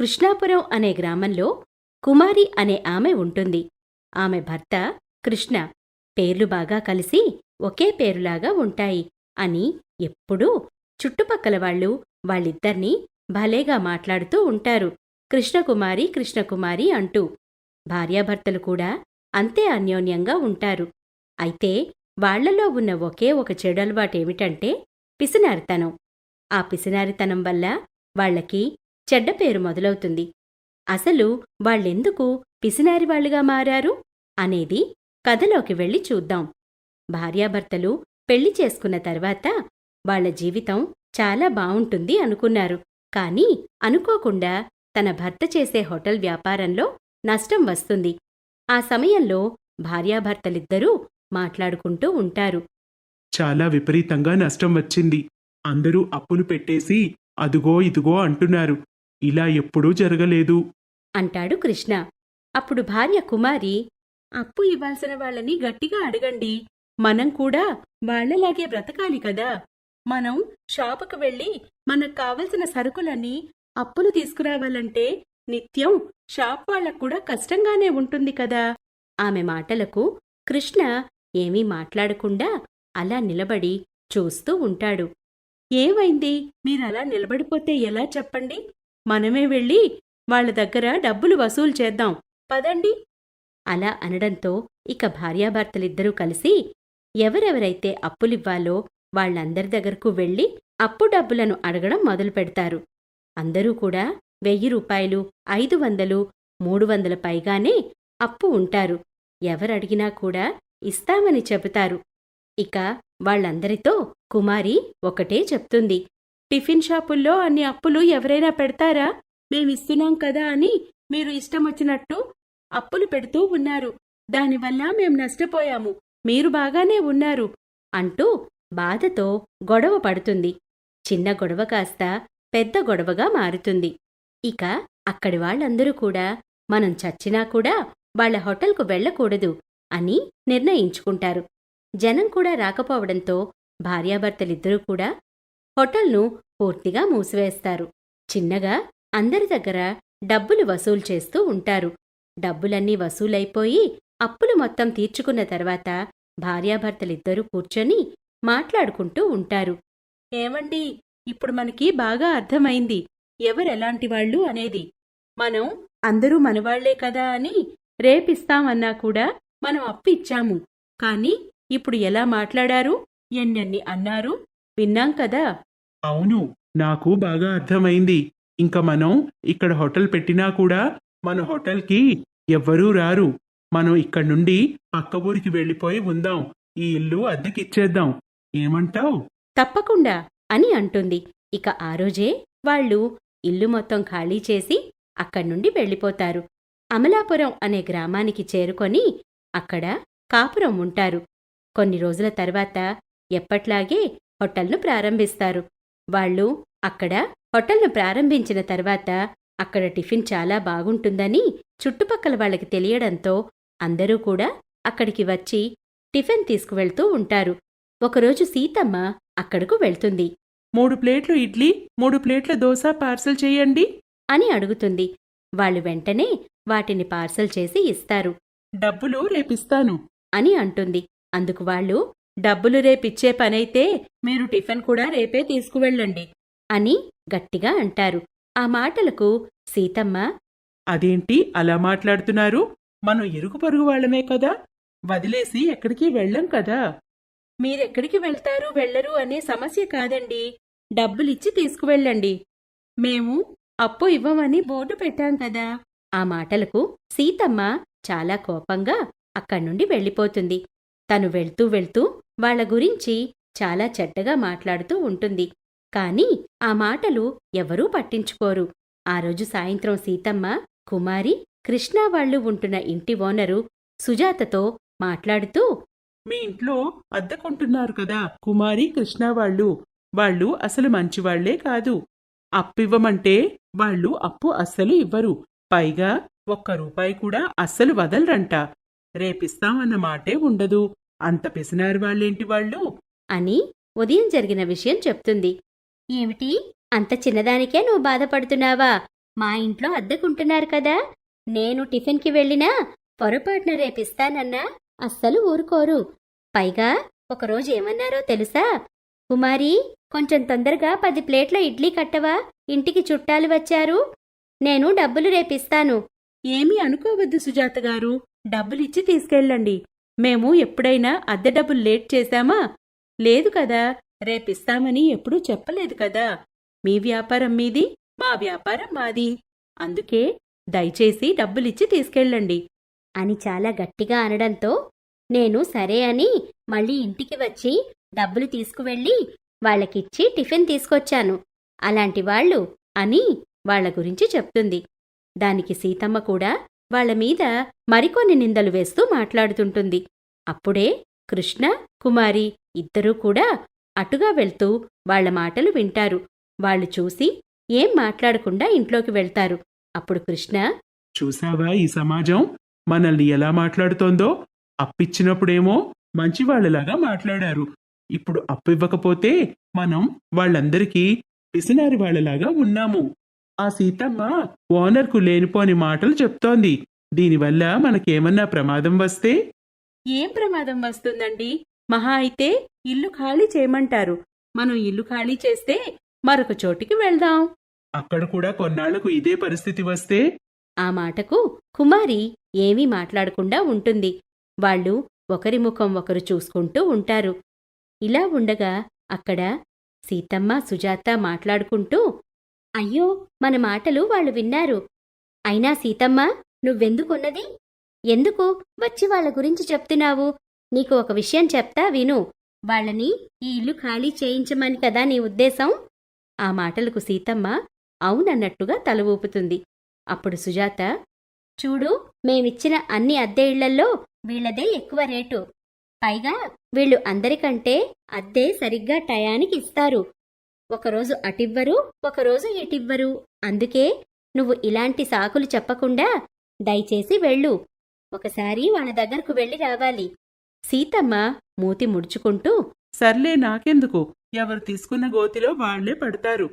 కృష్ణాపురం అనే గ్రామంలో కుమారి అనే ఆమె ఉంటుంది. ఆమె భర్త కృష్ణ. పేర్లు బాగా కలిసి ఒకే పేరులాగా ఉంటాయి అని ఎప్పుడూ చుట్టుపక్కల వాళ్ళు వాళ్ళిద్దర్నీ భలేగా మాట్లాడుతూ ఉంటారు. కృష్ణకుమారి కృష్ణకుమారి అంటూ భార్యాభర్తలు కూడా అంతే అన్యోన్యంగా ఉంటారు. అయితే వాళ్ళలో ఉన్న ఒకే ఒక చెడు అలవాటేమిటంటే పిసినారితనం. ఆ పిసినారితనం వల్ల వాళ్ళకి చెడ్డ పేరు మొదలవుతుంది. అసలు వాళ్ళెందుకు పిసినారివాళ్ళుగా మారారు? అనేది కథలోకి వెళ్ళి చూద్దాం. భార్యాభర్తలు పెళ్ళి చేసుకున్న తర్వాత వాళ్ళ జీవితం చాలా బావుంటుంది అనుకున్నారు. కానీ అనుకోకుండా తన భర్త చేసే హోటల్ వ్యాపారంలో నష్టం వస్తుంది. ఆ సమయంలో భార్యాభర్తలిద్దరూ మాట్లాడుకుంటూ ఉంటారు. చాలా విపరీతంగా నష్టం వచ్చింది. అందరూ అప్పులు పెట్టేసి అదుగో ఇదుగో అంటున్నారు. ఇలా ఎప్పుడూ జరగలేదు. అంటాడు కృష్ణ. అప్పుడు భార్య కుమారి అప్పు ఇవ్వాల్సిన వాళ్ళని గట్టిగా అడగండి. మనం కూడా వాళ్ళలాగే బ్రతకాలి కదా. మనం షాపుకు వెళ్ళి మనకు కావలసిన సరుకులన్నీ అప్పులు తీసుకురావాలంటే నిత్యం షాప్ వాళ్ళకు కూడా కష్టంగానే ఉంటుంది కదా. ఆమె మాటలకు కృష్ణ ఏమీ మాట్లాడకుండా అలా నిలబడి చూస్తూ ఉంటాడు. ఏమైంది? మీరలా నిలబడిపోతే ఎలా చెప్పండి? మనమే వెళ్ళి వాళ్ళ దగ్గర డబ్బులు వసూలు చేద్దాం. పదండి. అలా అనడంతో ఇక భార్యాభర్తలిద్దరూ కలిసి ఎవరెవరైతే అప్పులివ్వాలో వాళ్ళందరి దగ్గరకు వెళ్ళి అప్పు డబ్బులను అడగడం మొదలు పెడతారు. అందరూ కూడా వెయ్యి రూపాయలు ఐదు వందలు మూడు వందల పైగానే అప్పు ఉంటారు. ఎవరడిగినా కూడా ఇస్తామని చెబుతారు. ఇక వాళ్ళందరితో కుమారి ఒకటే చెప్తుంది. టిఫిన్ షాపుల్లో అన్ని అప్పులు ఎవరైనా పెడతారా? మేమిస్తున్నాం కదా అని మీరు ఇష్టమొచ్చినట్టు అప్పులు పెడుతూ ఉన్నారు. దానివల్ల మేం నష్టపోయాము. మీరు బాగానే ఉన్నారు అంటూ బాధతో గొడవ పడుతుంది. చిన్న గొడవ కాస్త పెద్ద గొడవగా మారుతుంది. ఇక అక్కడి వాళ్ళందరూ కూడా మనం చచ్చినా కూడా వాళ్ళ హోటల్కు వెళ్ళకూడదు అని నిర్ణయించుకుంటారు. జనం కూడా రాకపోవడంతో భార్యాభర్తలిద్దరూ కూడా హోటల్ను పూర్తిగా మూసివేస్తారు. చిన్నగా అందరి దగ్గర డబ్బులు వసూలు చేస్తూ ఉంటారు. డబ్బులన్నీ వసూలైపోయి అప్పులు మొత్తం తీర్చుకున్న తర్వాత భార్యాభర్తలిద్దరూ కూర్చొని మాట్లాడుకుంటూ ఉంటారు. ఏమండి ఇప్పుడు మనకి బాగా అర్థమైంది. ఎవరెలాంటి వాళ్ళు అనేది. మనం అందరూ మనవాళ్ళే కదా అని రేపిస్తామన్నా కూడా మనం అప్పు ఇచ్చాము కాని ఇప్పుడు ఎలా మాట్లాడారు? ఎన్నెన్ని అన్నారు? విన్నాం కదా. అవును. నాకు బాగా అర్థమైంది. ఇంకా మనం ఇక్కడ హోటల్ పెట్టినా కూడా మన హోటల్కి ఎవ్వరూ రారు. మనం ఇక్కడ నుండి పక్క ఊరికి వెళ్ళిపోయి ఉందాం. ఈ ఇల్లు అద్దెకిచ్చేద్దాం. ఏమంటావు? తప్పకుండా అని అంటుంది. ఇక ఆ రోజే వాళ్ళు ఇల్లు మొత్తం ఖాళీ చేసి అక్కడి నుండి వెళ్ళిపోతారు. అమలాపురం అనే గ్రామానికి చేరుకొని అక్కడ కాపురం ఉంటారు. కొన్ని రోజుల తర్వాత ఎప్పట్లాగే హోటల్ను ప్రారంభిస్తారు. వాళ్ళు అక్కడ హోటల్ను ప్రారంభించిన తర్వాత అక్కడ టిఫిన్ చాలా బాగుంటుందని చుట్టుపక్కల వాళ్ళకి తెలియడంతో అందరూ కూడా అక్కడికి వచ్చి టిఫిన్ తీసుకువెళ్తూ ఉంటారు. ఒకరోజు సీతమ్మ అక్కడకు వెళ్తుంది. మూడు ప్లేట్లు ఇడ్లీ మూడు ప్లేట్ల దోశ పార్సల్ చేయండి. అని అడుగుతుంది. వాళ్ళు వెంటనే వాటిని పార్సల్ చేసి ఇస్తారు. డబ్బులు రేపిస్తాను. అని అంటుంది. అందుకు వాళ్ళు డబ్బులు రేపిచ్చే పనైతే మీరు టిఫిన్ కూడా రేపే తీసుకువెళ్ళండి అని గట్టిగా అంటారు. ఆ మాటలకు సీతమ్మ అదేంటి అలా మాట్లాడుతున్నారు? మనం ఇరుగు పొరుగు వాళ్ళమే కదా? వదిలేసి ఎక్కడికి వెళ్ళం కదా? మీరెక్కడికి వెళ్తారు వెళ్ళరు అనే సమస్య కాదండి. డబ్బులిచ్చి తీసుకువెళ్ళండి. మేము అప్పు ఇవ్వమని బోర్డు పెట్టాం కదా. ఆ మాటలకు సీతమ్మ చాలా కోపంగా అక్కడ్నుండి వెళ్ళిపోతుంది. తను వెళ్తూ వెళ్తూ వాళ్ళ గురించి చాలా చెడ్డగా మాట్లాడుతూ ఉంటుంది. కాని ఆ మాటలు ఎవరూ పట్టించుకోరు. ఆ రోజు సాయంత్రం సీతమ్మ కుమారి కృష్ణ వాళ్ళు ఉంటున్న ఇంటి ఓనరు సుజాతతో మాట్లాడుతూ మీ ఇంట్లో అద్దెకుంటున్నారు కదా కుమారి కృష్ణ వాళ్ళు. వాళ్ళు అసలు మంచివాళ్ళే కాదు. అప్పివ్వమంటే వాళ్ళు అప్పు అస్సలు ఇవ్వరు. పైగా ఒక్క రూపాయి కూడా అస్సలు వదలరంట. రేపిస్తామన్న మాటే ఉండదు. అంత పిసినారు వాళ్ళేంటి వాళ్ళు? అని ఉదయం జరిగిన విషయం చెప్తుంది. ఏమిటి? అంత చిన్నదానికే నువ్వు బాధపడుతున్నావా? మా ఇంట్లో అద్దెకుంటున్నారు కదా. నేను టిఫిన్కి వెళ్ళినా పొరపాటున రేపిస్తానన్నా అస్సలు ఊరుకోరు. పైగా ఒకరోజు ఏమన్నారో తెలుసా? కుమారి కొంచెం తొందరగా పది ప్లేట్ల ఇడ్లీ కట్టవా? ఇంటికి చుట్టాలు వచ్చారు. నేను డబ్బులు రేపిస్తాను. ఏమీ అనుకోవద్దు సుజాత గారు. డబ్బులిచ్చి తీసుకెళ్ళండి. మేము ఎప్పుడైనా అద్దె డబ్బులు లేట్ చేశామా? లేదు కదా. రేపిస్తామని ఎప్పుడూ చెప్పలేదు కదా. మీ వ్యాపారం మీది మా వ్యాపారం మాది. అందుకే దయచేసి డబ్బులిచ్చి తీసుకెళ్ళండి. అని చాలా గట్టిగా అనడంతో నేను సరే అని మళ్ళీ ఇంటికి వచ్చి డబ్బులు తీసుకువెళ్ళి వాళ్ళకిచ్చి టిఫిన్ తీసుకొచ్చాను. అలాంటి వాళ్ళు అని వాళ్ళ గురించి చెప్తుంది. దానికి సీతమ్మ కూడా వాళ్ళ మీద మరికొన్ని నిందలు వేస్తూ మాట్లాడుతుంటుంది. అప్పుడే కృష్ణ కుమారి ఇద్దరూ కూడా అటుగా వెళ్తూ వాళ్ళ మాటలు వింటారు. వాళ్ళు చూసి ఏం మాట్లాడకుండా ఇంట్లోకి వెళ్తారు. అప్పుడు కృష్ణ చూసావా ఈ సమాజం? మనల్ని ఎలా మాట్లాడుతోందో? అప్పిచ్చినప్పుడేమో మంచి వాళ్ళలాగా మాట్లాడారు. ఇప్పుడు అప్పు ఇవ్వకపోతే మనం వాళ్ళందరికీ పిసినారి వాళ్ళలాగా ఉన్నాము. ఆ సీతమ్మ ఓనర్కు లేనిపోని మాటలు చెప్తోంది. దీనివల్ల మనకేమన్నా ప్రమాదం వస్తే? ఏం ప్రమాదం వస్తుందండి? మహా అయితే ఇల్లు ఖాళీ చేయమంటారు. మనం ఇల్లు ఖాళీ చేస్తే మరొక చోటికి వెళ్దాం. అక్కడ కూడా కొన్నాళ్ళకు ఇదే పరిస్థితి వస్తే? ఆ మాటకు కుమారి ఏమీ మాట్లాడకుండా ఉంటుంది. వాళ్ళు ఒకరి ముఖం ఒకరు చూసుకుంటూ ఉంటారు. ఇలా ఉండగా అక్కడ సీతమ్మ సుజాత మాట్లాడుకుంటూ అయ్యో మన మాటలు వాళ్ళు విన్నారు. అయినా సీతమ్మ నువ్వెందుకున్నది? ఎందుకు? వచ్చి వాళ్ళ గురించి చెప్తున్నావు. నీకు ఒక విషయం చెప్తా విను. వాళ్ళని ఈ ఇల్లు ఖాళీ చేయించమని కదా నీ ఉద్దేశం? ఆ మాటలకు సీతమ్మ అవునన్నట్టుగా తల ఊపుతుంది. అప్పుడు సుజాత చూడు మేమిచ్చిన అన్ని అద్దె ఇళ్ళల్లో వీళ్ళదే ఎక్కువ రేటు. పైగా వీళ్ళు అందరికంటే అద్దె సరిగ్గా టయానికి ఇస్తారు. ఒకరోజు అటివ్వరు ఒకరోజు ఇటివ్వరు అందుకే నువ్వు ఇలాంటి సాకులు చెప్పకుండా దయచేసి వెళ్ళు. ఒకసారి వాళ్ళ దగ్గరకు వెళ్ళి రావాలి. సీతమ్మ మూతి ముడుచుకుంటూ సర్లే నాకెందుకు? ఎవరు తీసుకున్న గోతిలో వాళ్ళే పడతారు.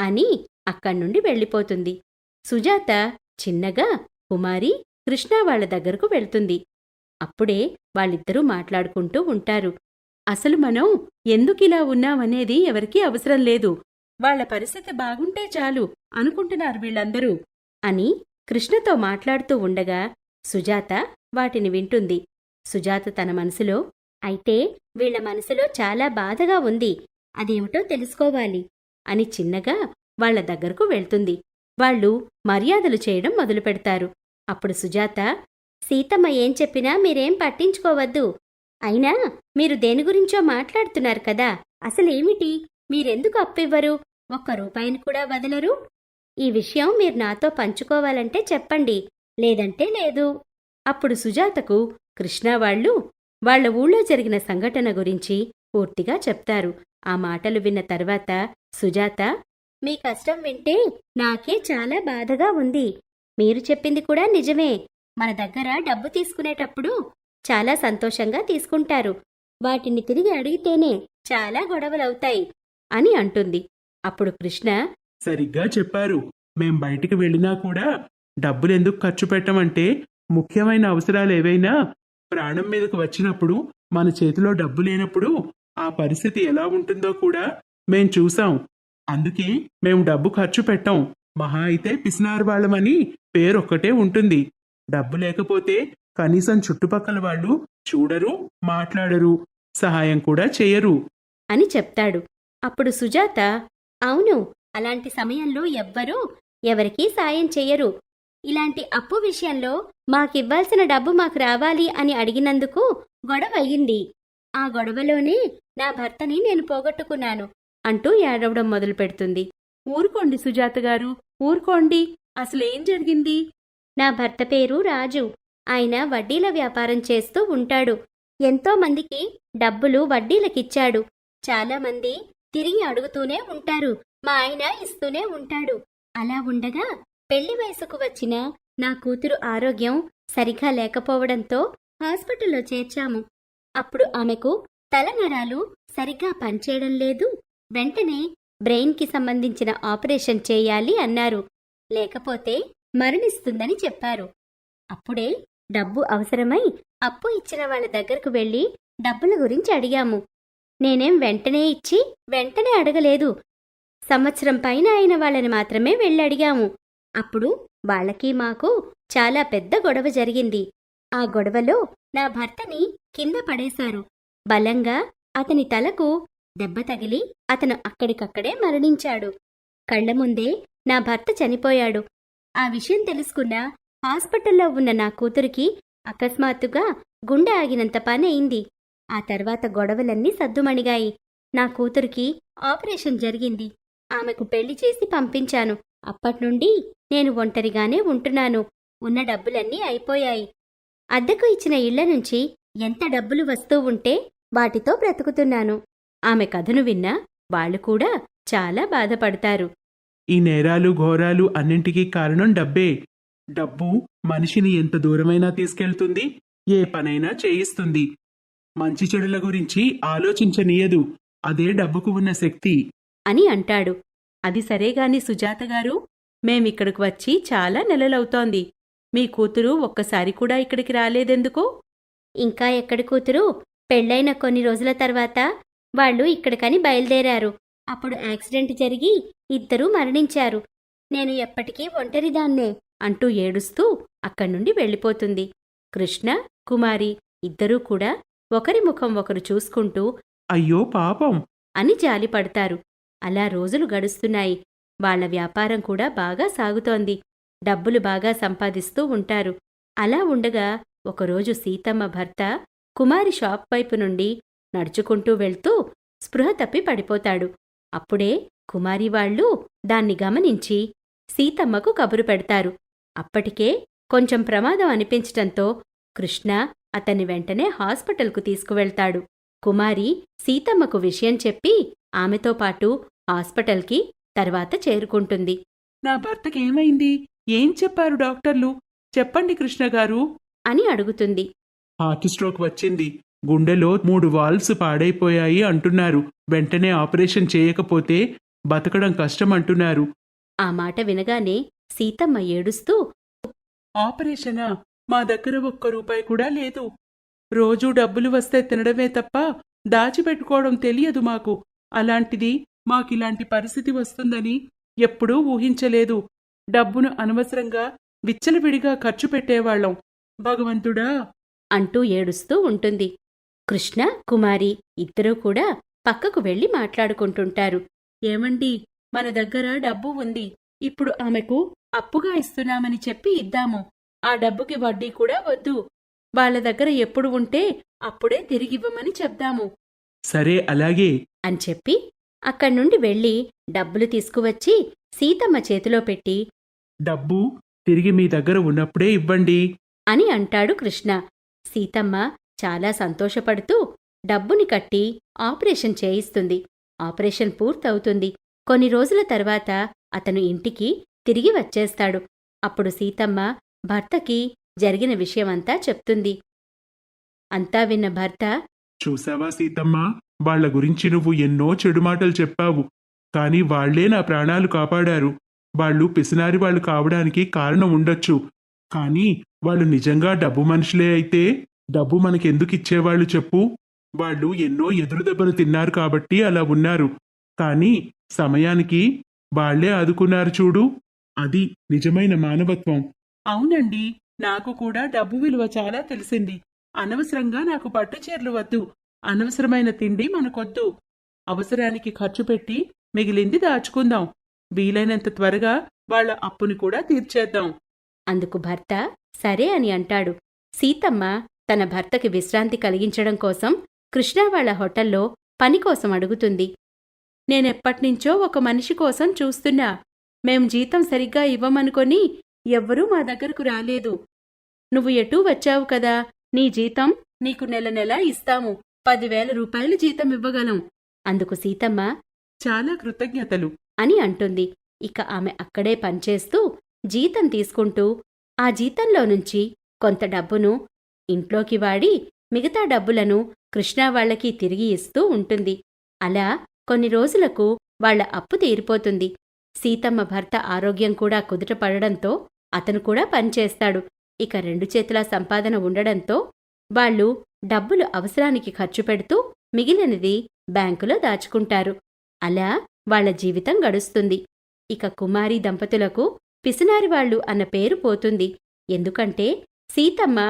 అని అక్కడ్నుండి వెళ్ళిపోతుంది. సుజాత చిన్నగా కుమారి కృష్ణ వాళ్ళ దగ్గరకు వెళ్తుంది. అప్పుడే వాళ్ళిద్దరూ మాట్లాడుకుంటూ ఉంటారు. అసలు మనం ఎందుకిలా ఉన్నామనేది ఎవరికీ అవసరం లేదు. వాళ్ళ పరిస్థితి బాగుంటే చాలు అనుకుంటున్నారు వీళ్ళందరూ అని కృష్ణతో మాట్లాడుతూ ఉండగా సుజాత వాటిని వింటుంది. సుజాత తన మనసులో అయితే వీళ్ళ మనసులో చాలా బాధగా ఉంది. అదేమిటో తెలుసుకోవాలి అని చిన్నగా వాళ్ళ దగ్గరకు వెళ్తుంది. వాళ్ళు మర్యాదలు చేయడం మొదలుపెడతారు. అప్పుడు సుజాత సీతమ్మ ఏం చెప్పినా మీరేం పట్టించుకోవద్దు. అయినా మీరు దేని గురించో మాట్లాడుతున్నారు కదా? అసలేమిటి? మీరెందుకు అప్పివ్వరు? ఒక్క రూపాయిని కూడా వదలరు? ఈ విషయం మీరు నాతో పంచుకోవాలంటే చెప్పండి. లేదంటే లేదు. అప్పుడు సుజాతకు కృష్ణ వాళ్ళు వాళ్ళ ఊళ్ళో జరిగిన సంఘటన గురించి పూర్తిగా చెప్తారు. ఆ మాటలు విన్న తర్వాత సుజాత మీ కష్టం వింటే నాకే చాలా బాధగా ఉంది. మీరు చెప్పింది కూడా నిజమే. మన దగ్గర డబ్బు తీసుకునేటప్పుడు చాలా సంతోషంగా తీసుకుంటారు. వాటిని తిరిగి అడిగితేనే చాలా గొడవలవుతాయి అని అంటుంది. అప్పుడు కృష్ణ సరిగ్గా చెప్పారు. మేం బయటికి వెళ్ళినా కూడా డబ్బులెందుకు ఖర్చు పెట్టమంటే ముఖ్యమైన అవసరాలు ఏవైనా ప్రాణం మీదకు వచ్చినప్పుడు మన చేతిలో డబ్బు లేనప్పుడు ఆ పరిస్థితి ఎలా ఉంటుందో కూడా మేం చూసాం అందుకే మేము డబ్బు ఖర్చు పెట్టాం. మహా అయితే పిసినారు వాళ్ళమని పేరొక్కటే ఉంటుంది. డబ్బు లేకపోతే కనీసం చుట్టుపక్కల వాళ్ళు చూడరు మాట్లాడరు సహాయం కూడా చేయరు. అని చెప్తాడు. అప్పుడు సుజాత అవును అలాంటి సమయంలో ఎవ్వరూ ఎవరికీ సాయం చెయ్యరు. ఇలాంటి అప్పు విషయంలో మాకివ్వాల్సిన డబ్బు మాకు రావాలి అని అడిగినందుకు గొడవ అయ్యింది ఆ గొడవలోనే నా భర్తని నేను పోగొట్టుకున్నాను అంటూ ఏడవడం మొదలుపెడుతుంది ఊరుకోండి సుజాత గారు ఊరుకోండి అసలేం జరిగింది? నా భర్త పేరు రాజు. ఆయన వడ్డీల వ్యాపారం చేస్తూ ఉంటాడు. ఎంతోమందికి డబ్బులు వడ్డీలకిచ్చాడు. చాలామంది తిరిగి అడుగుతూనే ఉంటారు. మా ఆయన ఇస్తూనే ఉంటాడు. అలా ఉండగా పెళ్ళి వయసుకు వచ్చిన నా కూతురు ఆరోగ్యం సరిగా లేకపోవడంతో హాస్పిటల్లో చేర్చాము. అప్పుడు ఆమెకు తలనరాలు సరిగ్గా పనిచేయడం లేదు. వెంటనే బ్రెయిన్కి సంబంధించిన ఆపరేషన్ చేయాలి అన్నారు. లేకపోతే మరణిస్తుందని చెప్పారు. అప్పుడే డబ్బు అవసరమై అప్పు ఇచ్చిన వాళ్ళ దగ్గరకు వెళ్ళి డబ్బుల గురించి అడిగాము. నేనేం వెంటనే ఇచ్చి వెంటనే అడగలేదు. సంవత్సరం పైన అయిన వాళ్ళని మాత్రమే వెళ్ళి అడిగాము. అప్పుడు వాళ్ళకి మాకు చాలా పెద్ద గొడవ జరిగింది. ఆ గొడవలో నా భర్తని కింద పడేశారు. బలంగా అతని తలకు దెబ్బ తగిలి అతను అక్కడికక్కడే మరణించాడు. కళ్ళ ముందే నా భర్త చనిపోయాడు. ఆ విషయం తెలుసుకున్న హాస్పిటల్లో ఉన్న నా కూతురికి అకస్మాత్తుగా గుండె ఆగినంత పని అయింది. ఆ తర్వాత గొడవలన్నీ సద్దుమణిగాయి. నా కూతురికి ఆపరేషన్ జరిగింది. ఆమెకు పెళ్ళి చేసి పంపించాను. అప్పట్నుండి నేను ఒంటరిగానే ఉంటున్నాను. ఉన్న డబ్బులన్నీ అయిపోయాయి. అద్దెకు ఇచ్చిన ఇళ్ళ నుంచి ఎంత డబ్బులు వస్తూ ఉంటే వాటితో బ్రతుకుతున్నాను. ఆమె కథను విన్నా వాళ్ళు కూడా చాలా బాధపడతారు. ఈ నేరాలు ఘోరాలు అన్నింటికీ కారణం డబ్బే. డబ్బు మనిషిని ఎంత దూరమైనా తీసుకెళ్తుంది ఏ పనైనా చేయిస్తుంది. మంచి చెడుల గురించి ఆలోచించనీయదు అదే డబ్బుకు ఉన్న శక్తి. అని అంటాడు. అది సరేగాని సుజాత గారు మేమిక్కడికి వచ్చి చాలా నెలలవుతోంది. మీ కూతురు ఒక్కసారి కూడా ఇక్కడికి రాలేదెందుకు? ఇంకా ఎక్కడి కూతురు? పెళ్ళైన కొన్ని రోజుల తర్వాత వాళ్ళు ఇక్కడికని బయలుదేరారు. అప్పుడు యాక్సిడెంట్ జరిగి ఇద్దరూ మరణించారు. నేను ఎప్పటికీ ఒంటరిదాన్నే. అంటూ ఏడుస్తూ అక్కడి నుండి వెళ్ళిపోతుంది. కృష్ణ కుమారి ఇద్దరూ కూడా ఒకరి ముఖం ఒకరు చూసుకుంటూ అయ్యో పాపం! అని జాలిపడతారు. అలా రోజులు గడుస్తున్నాయి. వాళ్ళ వ్యాపారం కూడా బాగా సాగుతోంది. డబ్బులు బాగా సంపాదిస్తూ ఉంటారు. అలా ఉండగా ఒకరోజు సీతమ్మ భర్త కుమారి షాప్ వైపు నుండి నడుచుకుంటూ వెళ్తూ స్పృహ తప్పి పడిపోతాడు. అప్పుడే కుమారి వాళ్ళు దాన్ని గమనించి సీతమ్మకు కబురు పెడతారు. అప్పటికే కొంచెం ప్రమాదం అనిపించటంతో కృష్ణ అతన్ని వెంటనే హాస్పిటల్కు తీసుకువెళ్తాడు. కుమారి సీతమ్మకు విషయం చెప్పి ఆమెతో పాటు హాస్పిటల్కి తర్వాత చేరుకుంటుంది. నా భర్తకి ఏమైంది ఏం చెప్పారు డాక్టర్లు? చెప్పండి కృష్ణ గారు. అని అడుగుతుంది. హార్ట్ స్ట్రోక్ వచ్చింది. గుండెలో మూడు వాల్వ్స్ పాడైపోయాయి అంటున్నారు. వెంటనే ఆపరేషన్ చేయకపోతే బతకడం కష్టం అంటున్నారు. ఆ మాట వినగానే సీతమ్మ ఏడుస్తూ ఆపరేషనా? మా దగ్గర ఒక్క రూపాయి కూడా లేదు. రోజూ డబ్బులు వస్తే తినడమే తప్ప దాచిపెట్టుకోవడం తెలియదు మాకు. అలాంటిది మాకిలాంటి పరిస్థితి వస్తుందని ఎప్పుడూ ఊహించలేదు. డబ్బును అనవసరంగా విచ్చలవిడిగా ఖర్చు పెట్టేవాళ్ళం. భగవంతుడా! అంటూ ఏడుస్తూ ఉంటుంది. కృష్ణ కుమారి ఇద్దరూ కూడా పక్కకు వెళ్ళి మాట్లాడుకుంటుంటారు. ఏమండి మన దగ్గర డబ్బు ఉంది. ఇప్పుడు ఆమెకు అప్పుగా ఇస్తున్నామని చెప్పి ఇద్దాము. ఆ డబ్బుకి వడ్డీ కూడా వద్దు. వాళ్ళ దగ్గర ఎప్పుడు ఉంటే అప్పుడే తిరిగివ్వమని చెప్దాము. సరే అలాగే. అని చెప్పి అక్కడి నుండి వెళ్ళి డబ్బులు తీసుకువచ్చి సీతమ్మ చేతిలో పెట్టి డబ్బు తిరిగి మీ దగ్గర ఉన్నప్పుడే ఇవ్వండి. అని అంటాడు కృష్ణ. సీతమ్మ చాలా సంతోషపడుతూ డబ్బుని కట్టి ఆపరేషన్ చేయిస్తుంది. ఆపరేషన్ పూర్తవుతుంది. కొన్ని రోజుల తర్వాత అతను ఇంటికి తిరిగి వచ్చేస్తాడు. అప్పుడు సీతమ్మ భర్తకి జరిగిన విషయమంతా చెప్తుంది. అంతా విన్న భర్త చూసావా సీతమ్మ? వాళ్ళ గురించి నువ్వు ఎన్నో చెడు మాటలు చెప్పావు. కానీ వాళ్ళే నా ప్రాణాలు కాపాడారు. వాళ్ళు పిసినారి వాళ్ళు కావడానికి కారణం ఉండొచ్చు. కానీ వాళ్ళు నిజంగా డబ్బు మనుషులే అయితే డబ్బు మనకెందుకు ఇచ్చేవాళ్ళు చెప్పు? వాళ్ళు ఎన్నో ఎదురు దెబ్బలు తిన్నారు కాబట్టి అలా ఉన్నారు. కానీ సమయానికి వాళ్ళే ఆదుకున్నారు చూడు. అది నిజమైన మానవత్వం. అవునండి. నాకు కూడా డబ్బు విలువ చాలా తెలిసింది. అనవసరంగా నాకు పట్టు చీరలు వద్దు. అనవసరమైన తిండి మనకొద్దు. అవసరానికి ఖర్చు పెట్టి మిగిలింది దాచుకుందాం. వీలైనంత త్వరగా వాళ్ళ అప్పుని కూడా తీర్చేద్దాం. అందుకు భర్త సరే అని అంటాడు. సీతమ్మ తన భర్తకి విశ్రాంతి కలిగించడం కోసం కృష్ణ వాళ్ళ హోటల్లో పని కోసం అడుగుతుంది. నేనెప్పట్నుంచో ఒక మనిషి కోసం చూస్తున్నా. మేం జీతం సరిగ్గా ఇవ్వమనుకొని ఎవ్వరూ మా దగ్గరకు రాలేదు. నువ్వు ఎటూ వచ్చావు కదా? నీ జీతం నీకు నెల నెలా ఇస్తాము. పదివేల రూపాయలు జీతం ఇవ్వగలం. అందుకు సీతమ్మ చాలా కృతజ్ఞతలు. అని అంటుంది. ఇక ఆమె అక్కడే పనిచేస్తూ జీతం తీసుకుంటూ ఆ జీతంలో నుంచి కొంత డబ్బును ఇంట్లోకి వాడి మిగతా డబ్బులను కృష్ణ వాళ్ళకి తిరిగి ఇస్తూ ఉంటుంది. అలా కొన్ని రోజులకు వాళ్ళ అప్పు తీరిపోతుంది. సీతమ్మ భర్త ఆరోగ్యం కూడా కుదుటపడడంతో అతను కూడా పనిచేస్తాడు. ఇక రెండు చేతుల సంపాదన ఉండడంతో వాళ్ళు డబ్బులు అవసరానికి ఖర్చు పెడుతూ మిగిలినది బ్యాంకులో దాచుకుంటారు. అలా వాళ్ళ జీవితం గడుస్తుంది. ఇక కుమారి దంపతులకు పిసినారివాళ్ళు అన్న పేరు పోతుంది. ఎందుకంటే సీతమ్మ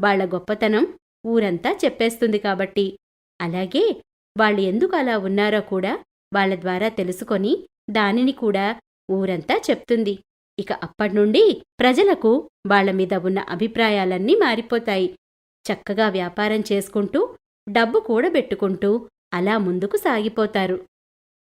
వాళ్ళ గొప్పతనం ఊరంతా చెప్పేస్తుంది కాబట్టి. అలాగే వాళ్ళు ఎందుకు అలా ఉన్నారో కూడా వాళ్ళ ద్వారా తెలుసుకొని దానిని కూడా ఊరంతా చెప్తుంది. ఇక అప్పటినుండి ప్రజలకు వాళ్ళ మీద ఉన్న అభిప్రాయాలన్నీ మారిపోతాయి. చక్కగా వ్యాపారం చేసుకుంటూ డబ్బు కూడబెట్టుకుంటూ అలా ముందుకు సాగిపోతారు.